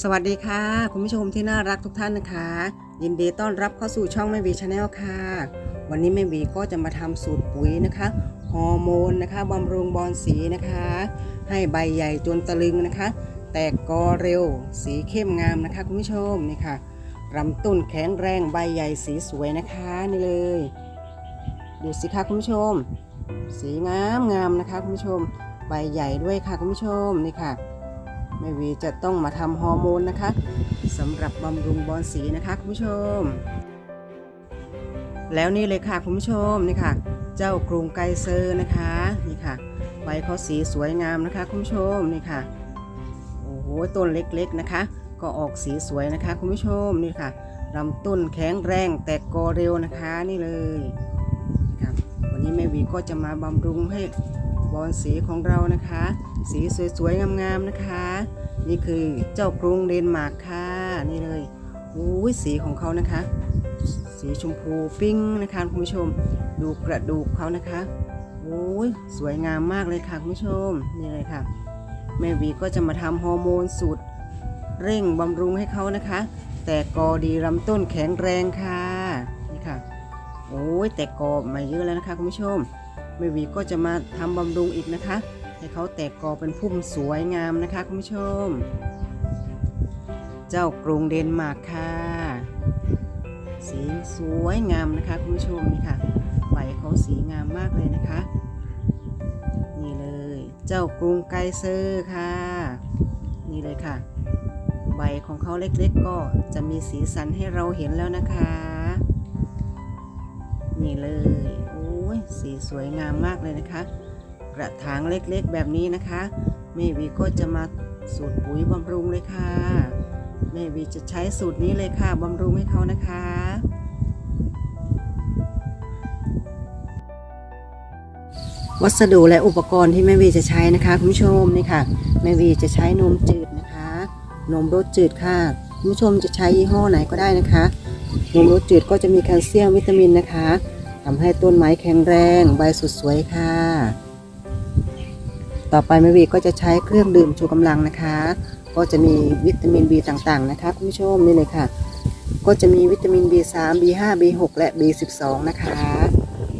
สวัสดีค่ะ คุณผู้ชมที่น่ารักทุกท่านนะคะ ยินดีต้อนรับเข้าสู่ช่องแม่วีชาแนลค่ะ วันนี้แม่วีก็จะมาทำสูตรปุ๋ยนะคะฮอร์โมนนะคะบำรุงบอนสีนะคะ ให้ใบใหญ่จนตะลึงนะคะ แตกกอเร็ว สีเข้มงามนะคะ คุณผู้ชมนี่ค่ะลำต้นแข็งแรงใบใหญ่สีสวยนะคะนี่เลย ดูสิคะคุณผู้ชม สีงามงามนะคะคุณผู้ชม ใบใหญ่ด้วยค่ะคุณผู้ชมนี่ค่ะ แม่วีจะต้องมาทำฮอร์โมนนะคะสำหรับบำรุงบอนสีนะคะคุณผู้ชม แล้วนี่เลยค่ะคุณผู้ชมนี่ค่ะ เจ้ากรุงไกเซอร์นะคะนี่ค่ะใบเขาสีสวยงามนะคะคุณผู้ชมนี่ค่ะโอ้โหต้นเล็กๆนะคะ ก็ออกสีสวยนะคะคุณผู้ชมนี่ค่ะลำต้นแข็งแรงแตกกอเร็วนะคะนี่เลยนี่ค่ะวันนี้แม่วีก็จะมาบำรุงให้บอนสีของเรานะคะ สีสวยๆงามๆนะคะ นี่คือเจ้ากรุงเดนมาร์กค่ะนี่เลยอุ้ยสีของเขานะคะ สีชมพูปิ้งนะคะคุณผู้ชม ดูกระดูกเขานะคะโอ้ยสวยงามมากเลยค่ะคุณผู้ชมนี่เลยค่ะ แม่วีก็จะมาทำฮอร์โมนสูตรเร่งบำรุงให้เขานะคะ แต่กอดีลำต้นแข็งแรงค่ะนี่ค่ะโอ้ยแต่กอมาเยอะแล้วนะคะคุณผู้ชมแม่วีก็จะมาทำบำรุงอีกนะคะ ให้เขาแตกกอเป็นพุ่มสวยงามนะคะคุณผู้ชม เจ้ากรุงเดนมาร์กค่ะ สีสวยงามนะคะคุณผู้ชมนี่ค่ะใบเขาสีงามมากเลยนะคะ นี่เลย เจ้ากรุงไกเซอร์ค่ะ นี่เลยค่ะ ใบของเขาเล็กๆก็จะมีสีสันให้เราเห็นแล้วนะคะ นี่เลยโอ้ยสีสวยงามมากเลยนะคะ กระถางเล็กๆแบบนี้นะคะแม่วีก็จะมาสูตรปุ๋ยบำรุงเลยค่ะแม่วีจะใช้สูตรนี้เลยค่ะบำรุงให้เขานะคะวัสดุและอุปกรณ์ที่แม่วีจะใช้นะคะคุณผู้ชมนี่ค่ะแม่วีจะใช้นมจืดนะคะ นมรสจืดค่ะคุณผู้ชมจะใช้ยี่ห้อไหนก็ได้นะคะ นมรสจืดก็จะมีแคลเซียมวิตามินนะคะทำให้ต้นไม้แข็งแรงใบสดสวยค่ะ ต่อไปแม่วีก็จะใช้เครื่องดื่มชูกำลังนะคะ ก็จะมีวิตามิน B ต่างๆนะคะคุณผู้ชมนี่เลยค่ะ ก็จะมีวิตามิน B3 B5 B6 และ B12 นะคะ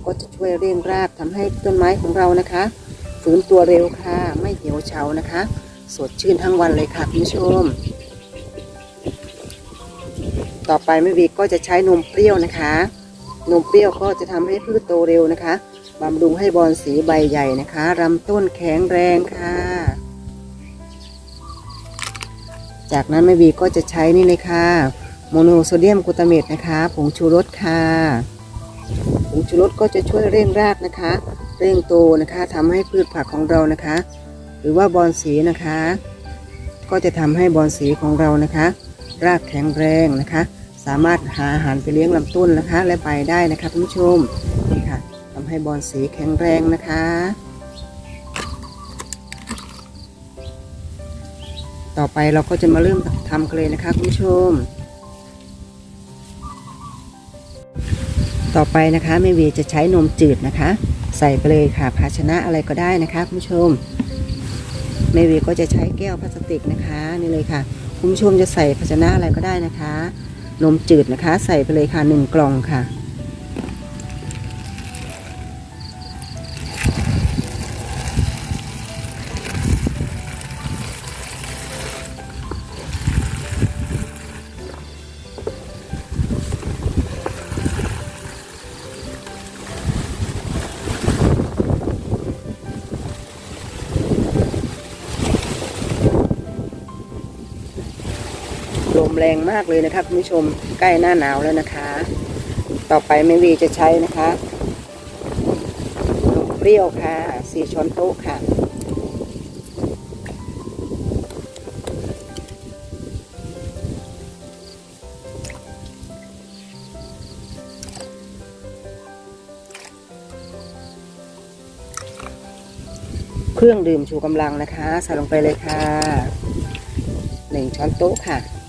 ก็จะช่วยเร่งรากทำให้ต้นไม้ของเรานะคะ ฟื้นตัวเร็วค่ะ ไม่เหี่ยวเฉานะคะ สดชื่นทั้งวันเลยค่ะคุณผู้ชม ต่อไปแม่วีก็จะใช้นมเปรี้ยวนะคะ นมเปรี้ยวก็จะทำให้พืชโตเร็วนะคะ บำรุงให้บอนสีใบใหญ่นะคะลำต้นแข็งแรงค่ะ จากนั้นแม่วีก็จะใช้นี่เลยค่ะ โมโนโซเดียมกลูตาเมตนะคะ ผงชูรสค่ะ ผงชูรสก็จะช่วยเร่งรากนะคะ เร่งโตนะคะทำให้พืชผักของเรานะคะ หรือว่าบอนสีนะคะ ก็จะทำให้บอนสีของเรานะคะ รากแข็งแรงนะคะ สามารถหาอาหารไปเลี้ยงลำต้นนะคะ และใบได้นะคะคุณผู้ชม ให้บอนสีแข็งแรงนะคะ ต่อไปเราก็จะมาเริ่มทำกันเลยนะคะคุณผู้ชม ต่อไปนะคะแม่วีจะใช้นมจืดนะคะ ใส่ไปเลยค่ะ ภาชนะอะไรก็ได้นะคะคุณผู้ชมแม่วีก็จะใช้แก้วพลาสติกนะคะนี่เลยค่ะคุณผู้ชมจะใส่ภาชนะอะไรก็ได้นะคะ นมจืดนะคะ ใส่ไปเลยค่ะหนึ่งกล่องค่ะ มแรงมากเลยนะคะคุณผู้ชมใกล้หน้าหนาวแล้วนะคะ ต่อไปแม่วีจะใช้นะคะนมเปรี้ยวค่ะสี่ช้อนโต๊ะค่ะเครื่องดื่มชูกำลังนะคะ ใส่ลงไปเลยค่ะ หนึ่งช้อนโต๊ะค่ะ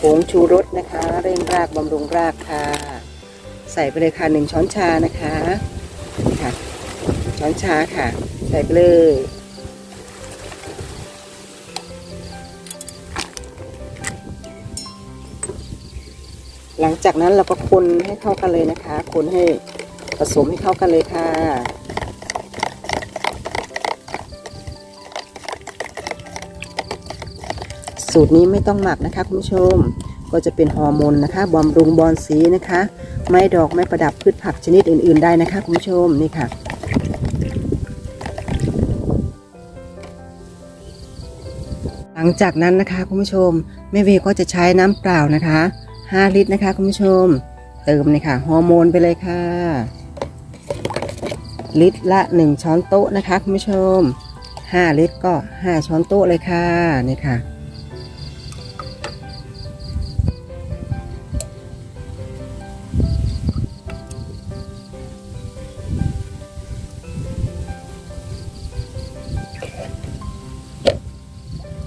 ผงชูรสนะคะ เร่งรากบำรุงรากค่ะ ใส่ไปเลยค่ะหนึ่งช้อนชานะคะค่ะช้อนชาค่ะ ใส่ไปเลยหลังจากนั้นเราก็คนให้เข้ากันเลยนะคะ คนให้ผสมให้เข้ากันเลยค่ะ สูตรนี้ไม่ต้องหมักนะคะคุณผู้ชม ก็จะเป็นฮอร์โมนนะคะบำรุงบอนสีนะคะ ไม่ดอกไม่ประดับพืชผักชนิดอื่น ๆ ได้นะคะคุณผู้ชมนี่ค่ะหลังจากนั้นนะคะคุณผู้ชมแม่เวก็จะใช้น้ำเปล่านะคะ 5 ลิตรนะคะคุณผู้ชม เติมเลยค่ะฮอร์โมนไปเลยค่ะ ลิตรละ 1 ช้อนโต๊ะนะคะคุณผู้ชม 5 ลิตรก็ 5 ช้อนโต๊ะเลยค่ะนี่ค่ะ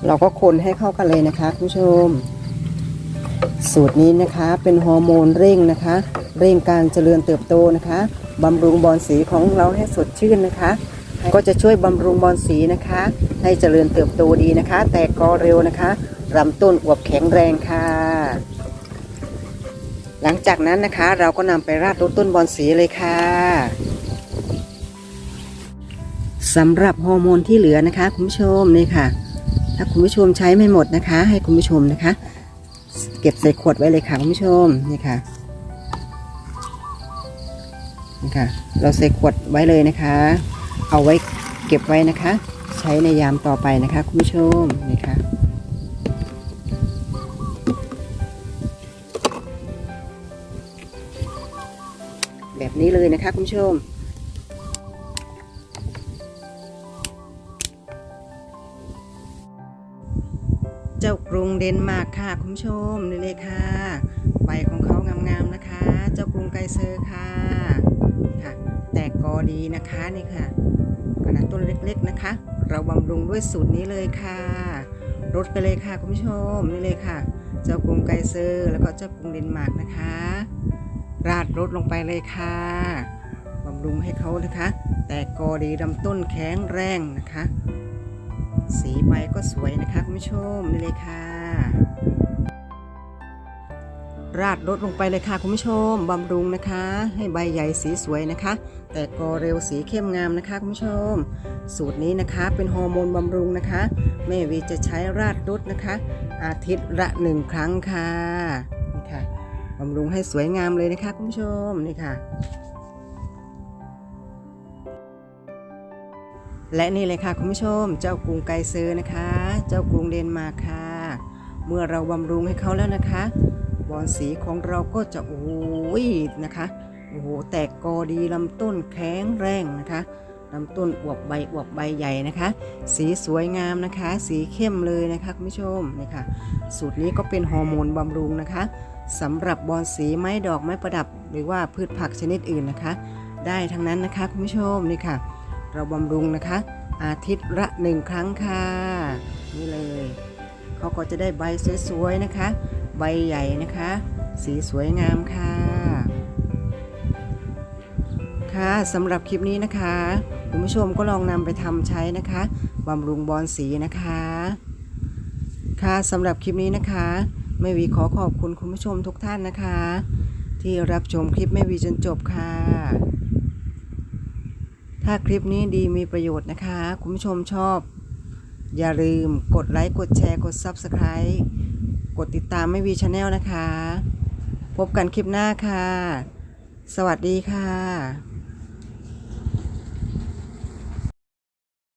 เราก็คนให้เข้ากันเลยนะคะคุณผู้ชม สูตรนี้นะคะเป็นฮอร์โมนเร่งนะคะ เร่งการเจริญเติบโตนะคะบำรุงบอนสีของเราให้สดชื่นนะคะ ก็จะช่วยบำรุงบอนสีนะคะ ให้เจริญเติบโตดีนะคะ แตกกอเร็วนะคะลำต้นอวบแข็งแรงค่ะ หลังจากนั้นนะคะ เราก็นำไปราดรดต้นบอนสีเลยค่ะสำหรับฮอร์โมนที่เหลือนะคะคุณผู้ชมนี่ค่ะ ถ้าคุณผู้ชมใช้ไม่หมดนะคะ ให้คุณผู้ชมนะคะ เก็บใส่ขวดไว้เลยค่ะคุณผู้ชมนี่ค่ะนี่ค่ะ เราใส่ขวดไว้เลยนะคะ เอาไว้เก็บไว้นะคะ ใช้ในยามต่อไปนะคะ คุณผู้ชมนี่ค่ะแบบนี้เลยนะคะคุณผู้ชม เดนมาร์กค่ะคุณผู้ชมนี่เลยค่ะใบของเขางามๆนะคะ เจ้ากรุงไกเซอร์ค่ะค่ะ แตกกอดีนะคะนี่ค่ะขนาดต้นเล็กๆนะคะ เราบำรุงด้วยสูตรนี้เลยค่ะรดไปเลยค่ะคุณผู้ชมนี่เลยค่ะ เจ้ากรุงไกเซอร์แล้วก็เจ้ากรุงเดนมาร์กนะคะ ราดรดลงไปเลยค่ะบำรุงให้เขานะคะ แตกกอดีลำต้นแข็งแรงนะคะ สีใบก็สวยนะคะคุณผู้ชมนี่เลยค่ะ ราดรดลงไปเลยค่ะคุณผู้ชมบำรุงนะคะ ให้ใบใหญ่สีสวยนะคะ แต่กอเร็วสีเข้มงามนะคะคุณผู้ชม สูตรนี้นะคะเป็นฮอร์โมนบำรุงนะคะแม่วีจะใช้ราดรดนะคะ อาทิตย์ละหนึ่งครั้งค่ะนี่ค่ะบำรุงให้สวยงามเลยนะคะคุณผู้ชมนี่ค่ะ และนี่เลยค่ะคุณผู้ชม เจ้ากรุงไกเซอร์นะคะ เจ้ากรุงเดนมาร์กค่ะ เมื่อเราบำรุงให้เขาแล้วนะคะ บอนสีของเราก็จะโอ้ยนะคะโอ้โหแตกกอดีลำต้นแข็งแรงนะคะลำต้นอวบใบอวบใบใหญ่นะคะ สีสวยงามนะคะ สีเข้มเลยนะคะคุณผู้ชมนี่ค่ะสูตรนี้ก็เป็นฮอร์โมนบำรุงนะคะสำหรับบอนสีไม้ดอกไม้ประดับ หรือว่าพืชผักชนิดอื่นนะคะ ได้ทั้งนั้นนะคะคุณผู้ชมนี่ค่ะ เราบำรุงนะคะ อาทิตย์ละหนึ่งครั้งค่ะนี่เลย เขาก็จะได้ใบสวยๆนะคะ ใบใหญ่นะคะ สีสวยงามค่ะ ค่ะสำหรับคลิปนี้นะคะคุณผู้ชมก็ลองนำไปทำใช้นะคะบำรุงบอนสีนะคะ ค่ะสำหรับคลิปนี้นะคะแม่วีขอขอบคุณคุณผู้ชมทุกท่านนะคะ ที่รับชมคลิปแม่วีจนจบค่ะ ถ้าคลิปนี้ดีมีประโยชน์นะคะ คุณผู้ชมชอบ อย่าลืมกดไลค์ กดแชร์ กด Subscribe กดติดตามไม่วีชาแนลนะคะ พบกันคลิปหน้าค่ะ สวัสดีค่ะ